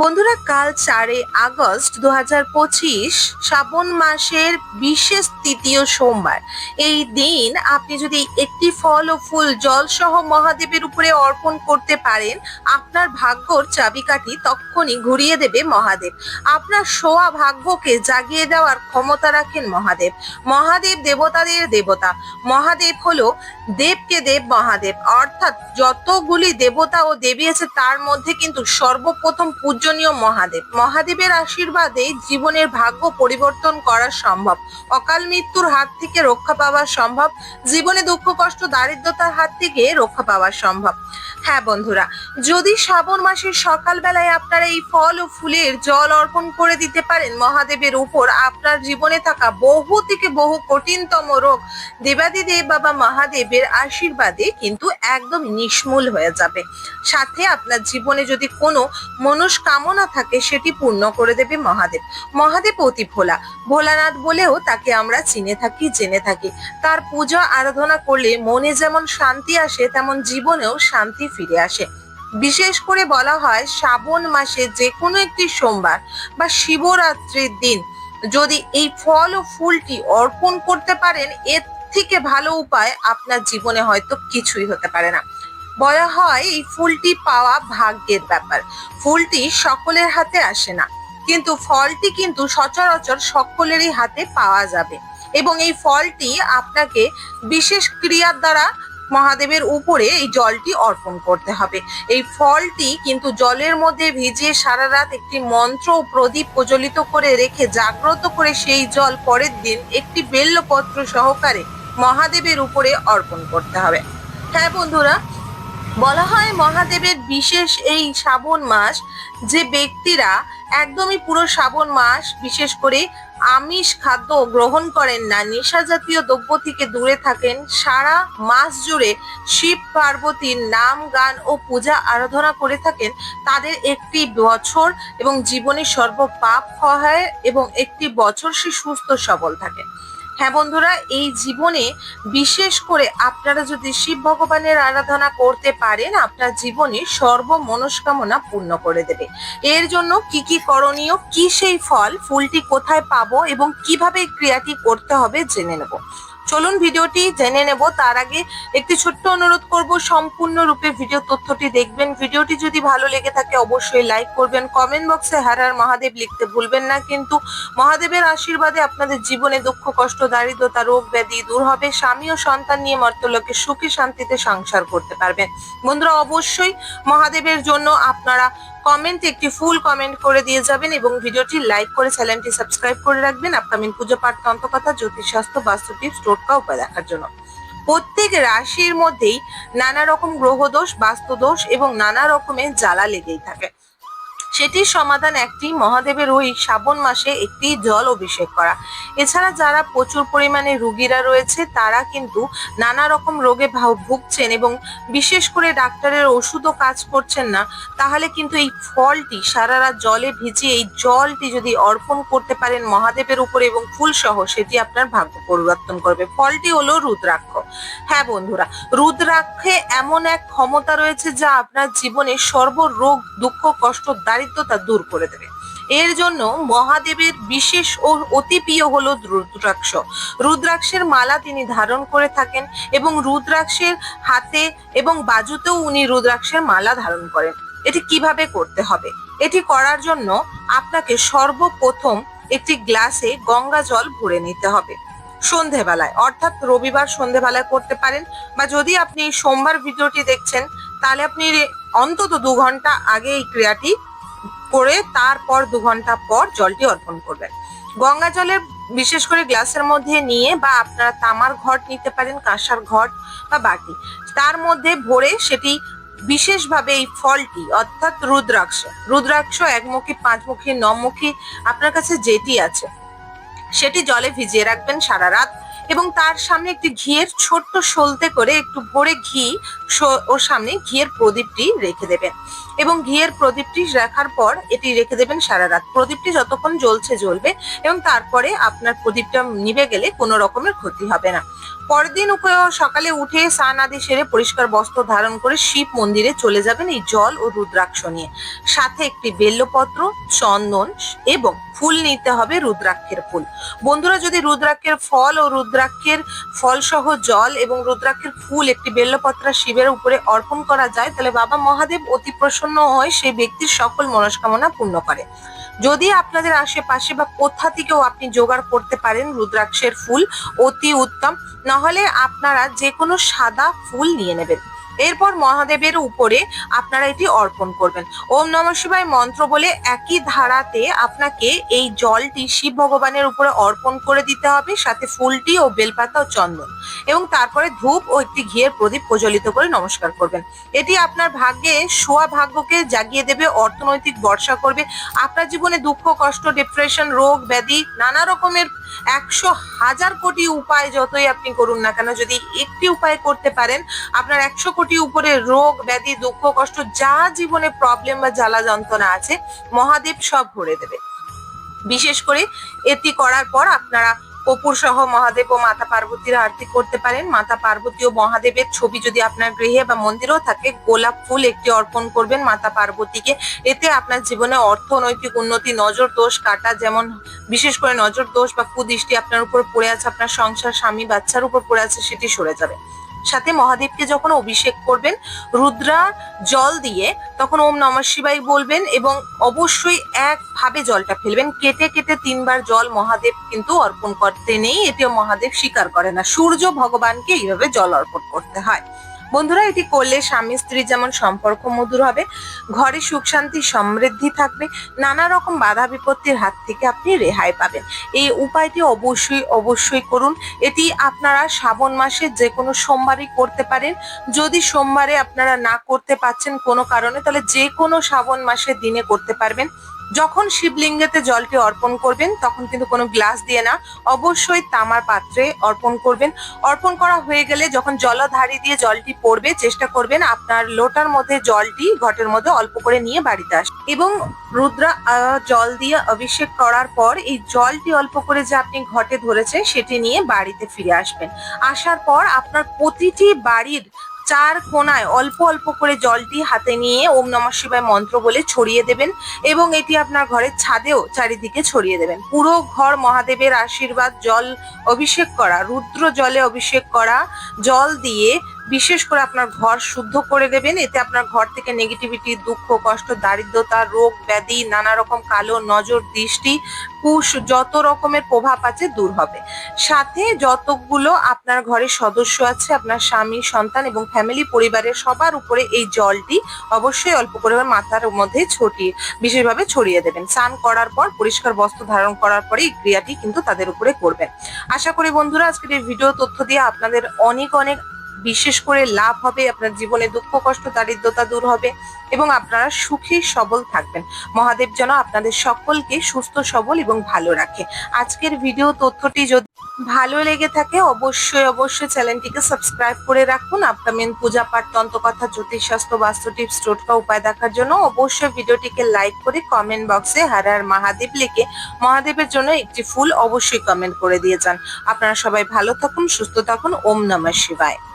বন্ধুরা, কাল চারে আগস্ট দু হাজার পঁচিশ শ্রাবণ মাসের বিশেষ তৃতীয় সোমবার। এই দিন আপনি যদি একটি ফল ও ফুল জল সহ মহাদেবের উপরে অর্পণ করতে পারেন, আপনার ভাগ্যর চাবিকাঠি তক্ষণই ঘুরিয়ে দেবে মহাদেব। আপনার সোয়া ভাগ্যকে জাগিয়ে দেওয়ার ক্ষমতা রাখেন মহাদেব। মহাদেব দেবতাদের দেবতা। মহাদেব হলো দেবকে দেব মহাদেব। অর্থাৎ যতগুলি দেবতা ও দেবী আছে, তার মধ্যে কিন্তু সর্বপ্রথম পূজনীয় মহাদেব। মহাদেবের আশীর্বাদে জীবনের ভাগ্য পরিবর্তন করা সম্ভব। অকাল মৃত্যুর হাত থেকে রক্ষা পাওয়া সম্ভব। জীবনে দুঃখ, কষ্ট, দারিদ্রতার হাত থেকে রক্ষা পাওয়া সম্ভব। হ্যাঁ বন্ধুরা, যদি শ্রাবণ মাসের সকালবেলায় আপনারা এই ফল ও ফুলের জল অর্পণ করে দিতে পারেন, মহাদেবের উপর আপনার জীবনে থাকা বহু থেকে বহু কঠিনতম রোগ দেবাদিদেব বাবা মহাদেবের আশীর্বাদে কিন্তু একদম নিষ্মূল হয়ে যাবে। সাথে আপনার জীবনে যদি কোনো মনস্কামনা থাকে, সেটি পূর্ণ করে দেবে মহাদেব। মহাদেব অতি ভোলা। ভোলানাথ বলেও তাকে আমরা চিনে থাকি, জেনে থাকি। তার পূজা, আরাধনা করলে মনে যেমন শান্তি আসে, তেমন জীবনেও শান্তি ফিরে আসে। বিশেষ করে বলা হয়, শ্রাবণ মাসে যে কোনো একটি সোমবার বা শিবরাত্রির দিন যদি এই ফল ও ফুলটি অর্পণ করতে পারেন, এর থেকে ভালো উপায় আপনার জীবনে হয়তো কিছুই হতে পারে না। বলা হয়, এই ফুলটি পাওয়া ভাগ্যের ব্যাপার। ফুলটি সকলের হাতে আসে না, কিন্তু ফলটি কিন্তু সচরাচর সকলেরই হাতে পাওয়া যাবে। এবং এই ফলটি আপনাকে বিশেষ ক্রিয়ার দ্বারা মহাদেবের উপরে এই জলটি অর্পণ করতে হবে। এই ফলটি কিন্তু জলের মধ্যে ভিজিয়ে সারা রাত একটি মন্ত্র ও প্রদীপ প্রজ্বলিত করে রেখে জাগ্রত করে সেই জল পরের দিন একটি বেল্লপত্র সহকারে মহাদেবের উপরে অর্পণ করতে হবে। হ্যাঁ বন্ধুরা, বলা হয় মহাদেবের বিশেষ এই শ্রাবণ মাস যে ব্যক্তিরা একদমই পুরো শ্রাবণ মাস বিশেষ করে আমিষ খাদ্য গ্রহণ করেন না। নেশা জাতীয় দ্রব্য থেকে দূরে থাকেন। সারা মাস জুড়ে শিব পার্বতীর নাম, গান ও পূজা আরাধনা করে থাকেন। তাদের একটি বছর এবং জীবনে সর্ব পাপ হয় এবং একটি বছর সে সুস্থ সবল থাকে হ্যাঁ বন্ধুরা, এই জীবনে বিশেষ করে আপনারা যদি শিব ভগবানের আরাধনা করতে পারেন, আপনার জীবনে সর্ব মনস্কামনা পূর্ণ করে দেবে। এর জন্য কি কি করণীয়, কি সেই ফল, ফুলটি কোথায় পাবো এবং কীভাবে ক্রিয়াটি করতে হবে জেনে নেব। চলুন ভিডিওটি জেনে নেব। তার আগে একটি ছোট্ট অনুরোধ করব, সম্পূর্ণরূপে ভিডিও তথ্যটি দেখবেন। ভিডিওটি যদি ভালো লেগে থাকে, অবশ্যই লাইক করবেন। কমেন্ট বক্সে হারার মহাদেব লিখতে ভুলবেন না। কিন্তু মহাদেবের আশীর্বাদে আপনাদের জীবনে দুঃখ, কষ্ট, দারিদ্রতা, রোগ ব্যাধি দূর হবে। স্বামী ও সন্তান নিয়ে মর্তলোকে সুখী শান্তিতে সংসার করতে পারবেন। বন্ধুরা, অবশ্যই মহাদেবের জন্য আপনারা কমেন্ট একটি ফুল কমেন্ট করে দিয়ে যাবেন এবং ভিডিওটি লাইক করে চ্যানেলটি সাবস্ক্রাইব করে রাখবেন আপকামিং পুজো পাঠ তন্ত্রকথা জ্যোতিষ শাস্ত্র বাস্তু টিপস টোটকা উপায় দেখার জন্য। প্রত্যেক রাশির মধ্যেই নানা রকম গ্রহদোষ বাস্তুদোষ এবং নানা রকমের জ্বালা লেগেই থাকে। সেটির সমাধান একটি মহাদেবের ওই শ্রাবণ মাসে একটি জল অভিষেক করা। এছাড়া যারা প্রচুর পরিমাণে রুগীরা রয়েছে, তারা কিন্তু নানা রকম রোগে ভুগছেন এবং বিশেষ করে ডাক্তারের ওষুধও কাজ করছেন না, তাহলে কিন্তু এই ফলটি সারা রাত জলে ভিজিয়ে এই জলটি যদি অর্পণ করতে পারেন মহাদেবের উপরে এবং ফুল সহ সেটি আপনার ভাগ্য পরিবর্তন করবে। ফলটি হলো রুদ্রাক্ষ। হ্যাঁ বন্ধুরা, রুদ্রাক্ষে এমন এক ক্ষমতা রয়েছে যা আপনার জীবনে সর্বরোগ, দুঃখ, কষ্ট দারিদ্রতা দূর করে দেবে। এর জন্য মহাদেবের বিশেষ ও অতি প্রিয় হলো রুদ্রাক্ষ। রুদ্রাক্ষের মালা তিনি ধারণ করে থাকেন এবং রুদ্রাক্ষের হাতে এবং বাজুতেও উনি রুদ্রাক্ষের মালা ধারণ করেন। এটি কীভাবে করতে হবে? এটি করার জন্য আপনাকে সর্বপ্রথম একটি গ্লাসে গঙ্গা জল ভরে নিতে হবে। সন্ধেবেলায়, অর্থাৎ রবিবার সন্ধেবেলায় করতে পারেন বা যদি আপনি সোমবার ভিডিওটি দেখছেন, তাহলে আপনি অন্তত দু ঘণ্টা আগে এই ক্রিয়াটি করে তারপর দু ঘণ্টা পর জলটি অর্পণ করবেন। গঙ্গা জলে বিশেষ করে গ্লাসের মধ্যে নিয়ে বা আপনারা তামার ঘট নিতে পারেন, কাঁসার ঘট বা বাটি। তার মধ্যে ভরে সেটি বিশেষভাবে এই ফলটি, অর্থাৎ রুদ্রাক্ষ রুদ্রাক্ষ একমুখী, পাঁচমুখী নমুখী আপনার কাছে যেটি আছে, সেটি জলে ভিজিয়ে রাখবেন সারা রাত। এবং তার সামনে একটি ঘিয়ের ছোট্ট সলতে করে একটু ভরে ঘি ওর সামনে ঘিয়ের প্রদীপটি রেখে দেবেন। এবং ঘিয়ের প্রদীপটি রাখার পর এটি রেখে দেবেন সারা রাত। প্রদীপটি যতক্ষণ জ্বলছে, জ্বলবে এবং তারপরে আপনার প্রদীপটা নিভে গেলে কোনো রকমের ক্ষতি হবে না। পরের দিন সকালে উঠে স্নান আদি সেরে পরিষ্কার বস্ত্র ধারণ করে শিব মন্দিরে চলে যাবেন এই জল ও রুদ্রাক্ষ নিয়ে। সাথে একটি বেল্লপত্র চন্দন এবং ফুল নিতে হবে রুদ্রাক্ষের ফুল। বন্ধুরা, যদি রুদ্রাক্ষের ফল ও রুদ্রাক্ষের ফলসহ জল এবং রুদ্রাক্ষের ফুল একটি বেল্লপত্রা শিবের উপরে অর্পণ করা যায়, তাহলে বাবা মহাদেব অতি প্রসন্ন হয় সেই ব্যক্তির সকল মনস্কামনা পূর্ণ করে। যদি আপনাদের আশেপাশে বা কোথা থেকেও আপনি জোগাড় করতে পারেন রুদ্রাক্ষের ফুল, অতি উত্তম। নাহলে আপনারা যে কোনো সাদা ফুল নিয়ে নেবেন। এরপর মহাদেবের উপরে আপনারা এটি অর্পণ করবেন। ওম নম শিবায় মন্ত্র বলে একই ধারাতে আপনাকে এই জলটি শিব ভগবানের উপরে অর্পণ করে দিতে হবে, সাথে ফুলটি ও বেলপাতা ও চন্দন। এবং তারপরে ধূপ ও একটি ঘিয়ের প্রদীপ প্রজ্বলিত করে নমস্কার করবেন। এটি আপনার ভাগ্যে, সোয়া ভাগ্যকে জাগিয়ে দেবে, অর্থনৈতিক বর্ষা করবে। আপনার জীবনে দুঃখ, কষ্ট ডিপ্রেশন রোগ, ব্যাধি, নানা রকমের একশো হাজার কোটি উপায় যতই আপনি করুন না কেন, যদি একটি উপায় করতে পারেন, আপনার একশো কোটি উপরে রোগ, ব্যাধি, দুঃখ, কষ্ট, যা জীবনে প্রবলেম বা জ্বালা যন্ত্রণা আছে, মহাদেব সব ভরে দেবে। বিশেষ করে এটি করার পর আপনারা কপুর সহ মহাদেব ও মাতা পার্বতীর আরতি করতে পারেন। মাতা পার্বতী ও মহাদেবের ছবি যদি আপনার গৃহে বা মন্দিরেও থাকে, গোলাপ ফুল একটি অর্পণ করবেন মাতা পার্বতীকে। এতে আপনার জীবনে অর্থনৈতিক উন্নতি, নজর, দোষ কাটা যেমন বিশেষ করে নজর, দোষ বা কুদৃষ্টি আপনার উপর পড়ে আছে, আপনার সংসার, স্বামী, বাচ্চার উপর পড়ে আছে, সেটি সরে যাবে। সাথে মহাদেবকে যখন অভিষেক করবেন, রুদ্রা জল দিয়ে তখন ওম নমঃ শিবাই বলবেন এবং অবশ্যই একভাবে জলটা ফেলবেন। কেটে কেটে তিনবার জল মহাদেব কিন্তু অর্পণ করতে নেই এটিও মহাদেব স্বীকার করে না। সূর্য ভগবানকে এইভাবে জল অর্পণ করতে হয়। বন্ধুরা, এটি করলে স্বামী স্ত্রী যেমন সম্পর্ক মধুর হবে, ঘরে সুখ শান্তি সমৃদ্ধি থাকবে, নানা রকম বাধা বিপত্তির হাত থেকে আপনি রেহাই পাবেন। এই উপায়টি অবশ্যই অবশ্যই করুন। এটি আপনারা শ্রাবণ মাসে যে কোনো সোমবারই করতে পারেন। যদি সোমবারে আপনারা না করতে পারছেন কোনো কারণে, তাহলে যে কোনো শ্রাবণ মাসের দিনে করতে পারবেন। যখন শিবলিঙ্গেতে জলটি অর্পণ করবেন, তখন কিন্তু কোনো গ্লাস দিয়ে না, অবশ্যই তামার পাত্রে অর্পণ করবেন। অর্পণ করা হয়ে গেলে যখন জলধারি দিয়ে জলটি পড়বে, চেষ্টা করবেন আপনার লোটার মধ্যে জলটি ঘটের মধ্যে অল্প করে নিয়ে বাড়িতে আস এবং রুদ্রা জল দিয়ে অভিষেক করার পর এই জলটি অল্প করে যে আপনি ঘটে ধরেছে, সেটি নিয়ে বাড়িতে ফিরে আসবেন। আসার পর আপনার প্রতিটি বাড়ির চার কোনায় অল্প অল্প করে জলটি হাতে নিয়ে ওম নম শিবায় মন্ত্র বলে ছড়িয়ে দেবেন এবং এটি আপনার ঘরের ছাদেও চারিদিকে ছড়িয়ে দেবেন। পুরো ঘর মহাদেবের আশীর্বাদ, জল অভিষেক করা, রুদ্র জলে অভিষেক করা, জল দিয়ে বিশেষ করে আপনার ঘর শুদ্ধ করে দেবেন, এতে আপনার ঘর থেকে নেগেটিভিটি দুঃখ, কষ্ট, দারিদ্রতা, রোগ, ব্যাধি, নানা রকম কালো নজর, দৃষ্টি, কুশ, যত রকমের প্রভাব আছে দূর হবে। সাথে যতগুলো আপনার ঘরের সদস্য আছে, আপনার স্বামী, সন্তান এবং ফ্যামিলি পরিবারের সবার উপরে এই জলটি অবশ্যই অল্প করে মাথার মধ্যে ছড়িয়ে বিশেষভাবে ছড়িয়ে দেবেন। স্নান করার পর, পরিষ্কার বস্ত্র ধারণ করার পরে এই ক্রিয়াটি কিন্তু তাদের উপরে করবেন। আশা করি বন্ধুরা, আজকের এই ভিডিও তথ্য দিয়ে আপনাদের অনেক অনেক বিশেষ করে লাভ হবে, আপনার জীবনে দুঃখ, কষ্ট, দারিদ্রতা দূর হবে এবং আপনারা সুখী, সবল থাকবেন। মহাদেব যেন আপনাদের সকলকে সুস্থ, সবল এবং ভালো রাখে। আজকের ভিডিও তথ্যটি যদি ভালো লেগে থাকে, অবশ্যই অবশ্যই চ্যানেলটিকে সাবস্ক্রাইব করে রাখুন। আপকামিং পূজা পাঠ, তন্ত্রকথা, জ্যোতিষশাস্ত্র বাস্তু টিপস টোটকা উপায় দেখার জন্য অবশ্যই ভিডিওটিকে লাইক করে কমেন্ট বক্সে হার হার মহাদেব লিখে মহাদেবের জন্য একটি ফুল অবশ্যই কমেন্ট করে দিয়ে যান। আপনারা সবাই ভালো থাকুন, সুস্থ থাকুন। ওম নমঃ শিবায়।